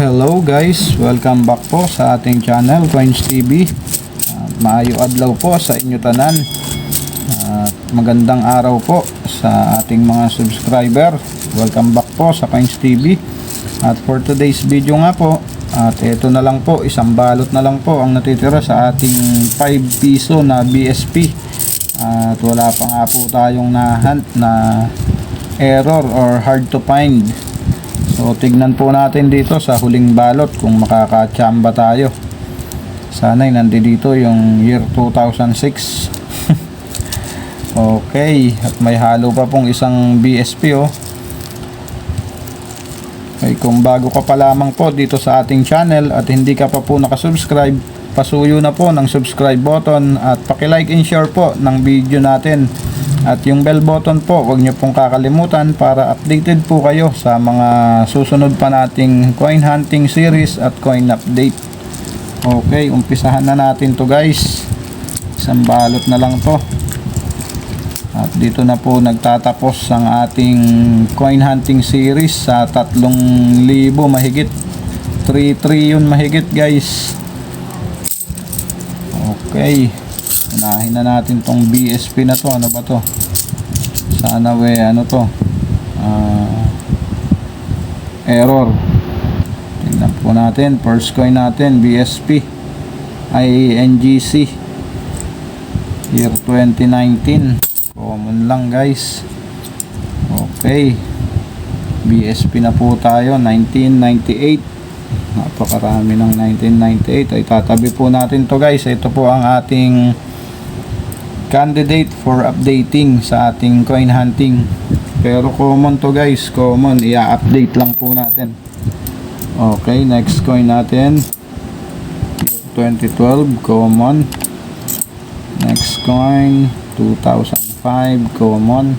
Hello guys, welcome back po sa ating channel Coins TV. At maayo adlaw po sa inyo tanan. At magandang araw po sa ating mga subscriber. Welcome back po sa Coins TV. At for today's video nga po, at ito na lang po, isang balot na lang po ang natitira sa ating 5 piso na BSP. At wala pa nga po tayong nahunt na error or hard to find. So tignan po natin dito sa huling balot kung makakachamba tayo. Sana'y nandito yung year 2006. okay, at may halo pa pong isang BSP oh. Okay, kung bago ka pa lamang po dito sa ating channel at hindi ka pa po nakasubscribe, pasuyo na po ng subscribe button at paki-like and share po ng video natin. At yung bell button po, huwag nyo pong kakalimutan para updated po kayo sa mga susunod pa nating coin hunting series at coin update. Okay, umpisahan na natin to guys. Isang balot na lang to. At dito na po nagtatapos ang ating coin hunting series sa 3,000 mahigit. 3 trillion mahigit guys. Okay. Unahin na natin tong BSP na to. Ano ba to? Sana we ano to? Ah, error. Tingnan po natin. First coin natin BSP ay NGC year 2019 common lang guys okay BSP na po tayo 1998 napakarami ng 1998 ay tatabi po natin to guys ito po ang ating candidate for updating sa ating coin hunting. Pero common to guys. Common. I-update lang po natin. Okay next coin natin. 2012 common. Next coin 2005 common.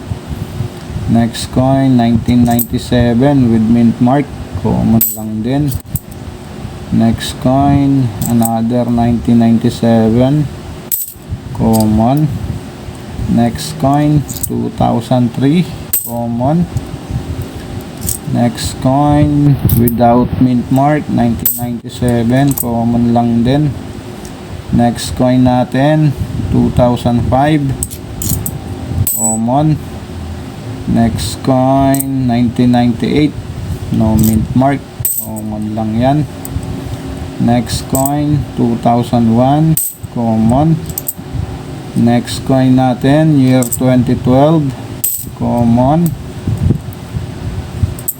Next coin 1997 with mint mark common lang din. Next coin another 1997 common next coin 2003 common next coin without mint mark 1997 common lang din. Next coin natin 2005 common next coin 1998 no mint mark common lang yan. Next coin 2001 common next coin natin year 2012 common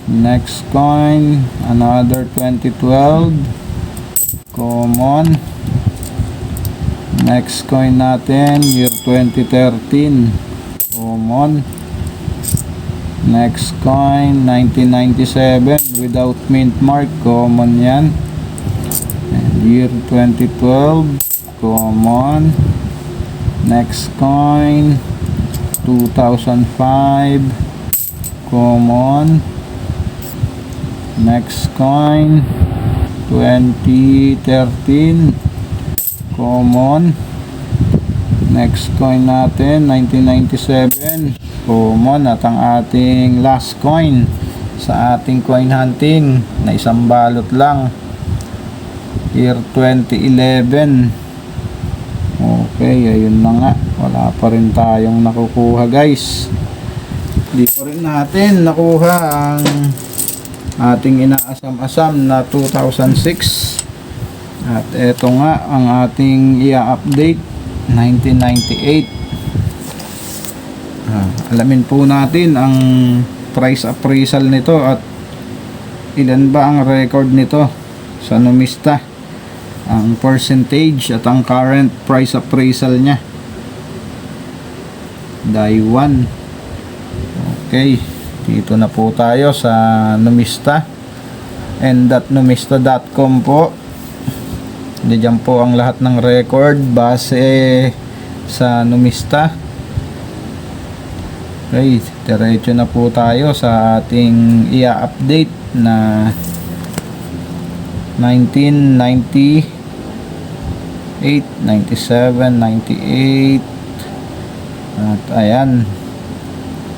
next coin another 2012 common next coin natin year 2013 common next coin 1997 without mint mark. Common yan. And year 2012 common next coin 2005 common next coin 2013 common next coin natin 1997 common at ang ating last coin sa ating coin hunting na isang balot lang. Year 2011 okay ayun na nga. Wala pa rin tayong nakukuha guys. Di pa rin natin nakuha ang ating inaasam-asam na 2006 at eto nga ang ating i-update 1998 ah, alamin po natin ang price appraisal nito at ilan ba ang record nito sa numista ang percentage at ang current price appraisal niya. 1 okay dito na po tayo sa numista. And that numista.com po. Diyan po ang lahat ng record base sa numista. Okay, diretso na po tayo sa ating i-update na 1998, 97, 98 at ayan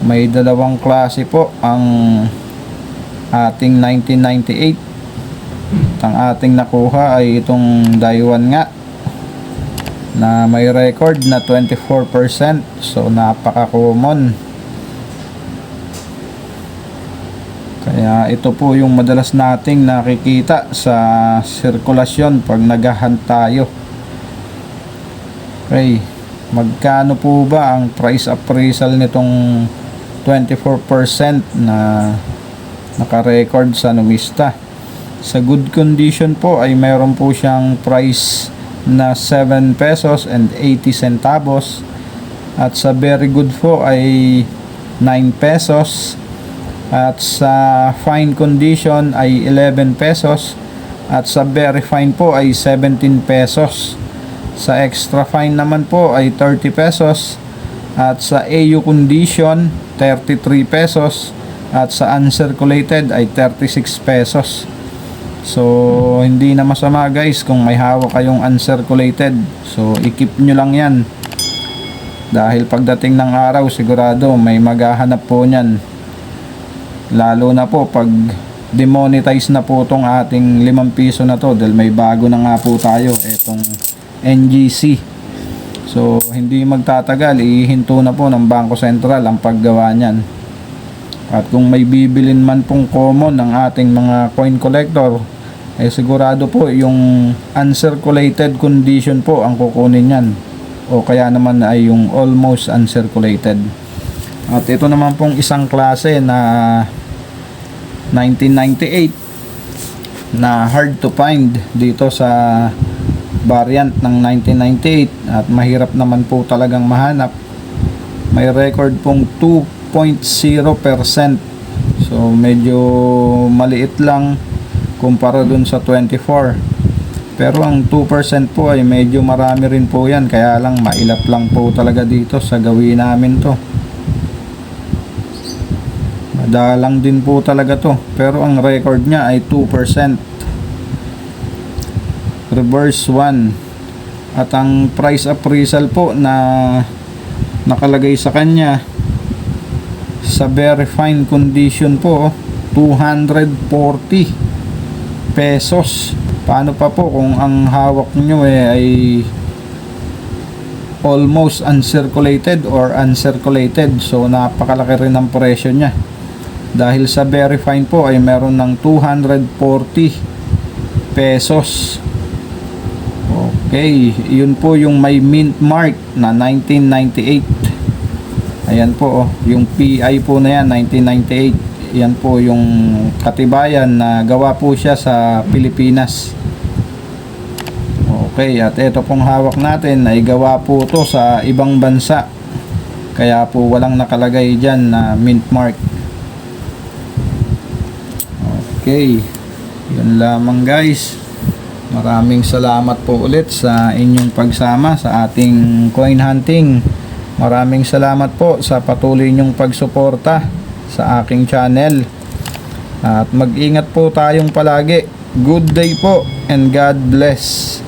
may dalawang klase po ang ating 1998 At ang ating nakuha ay itong Daiwan nga na may record na 24%. So napaka-common. Ito po yung madalas nating nakikita sa sirkulasyon pag naghahunt tayo. Okay, magkano po ba ang price appraisal nitong 24% na naka-record sa Numista? Sa good condition po ay mayroon po siyang price na 7 pesos and 80 centavos at sa very good po ay 9 pesos at sa fine condition ay 11 pesos. At sa very fine po ay 17 pesos. Sa extra fine naman po ay 30 pesos. At sa AU condition 33 pesos. At sa uncirculated ay 36 pesos. So hindi na masama guys kung may hawak kayong uncirculated. So ikip nyo lang yan. Dahil pagdating ng araw sigurado may maghahanap po nyan lalo na po pag demonetize na po tong ating 5 piso na to dahil may bago na nga po tayo etong NGC so hindi magtatagal ihinto na po ng Bangko Sentral ang paggawa niyan. At kung may bibilin man pong common ng ating mga coin collector eh sigurado po yung uncirculated condition po ang kukunin niyan. O kaya naman ay yung almost uncirculated. At ito naman pong isang klase na 1998 na hard to find dito sa variant ng 1998 at mahirap naman po talagang mahanap. May record pong 2.0% so medyo maliit lang kumpara dun sa 24 pero ang 2% po ay medyo marami rin po yan. Kaya lang mailap lang po talaga dito sa gawin namin to Madalang din po talaga to. Pero ang record niya ay 2%. Reverse 1. At ang price appraisal po na nakalagay sa kanya sa very fine condition po 240 pesos. Paano pa po kung ang hawak nyo eh, ay almost uncirculated or uncirculated. So napakalaki rin ang presyo niya dahil sa very fine po ay meron ng 240 pesos. Okay yun po yung may mint mark na 1998 ayan po oh, yung PI po na yan 1998 yan po yung katibayan na gawa po siya sa Pilipinas. Okay at ito pong hawak natin ay gawa po to sa ibang bansa. Kaya po walang nakalagay dyan na mint mark Okay. Yun lamang guys. Maraming salamat po ulit sa inyong pagsama sa ating coin hunting. Maraming salamat po sa patuloy niyong pagsuporta sa aking channel. At mag-ingat po tayong palagi. Good day po and God bless.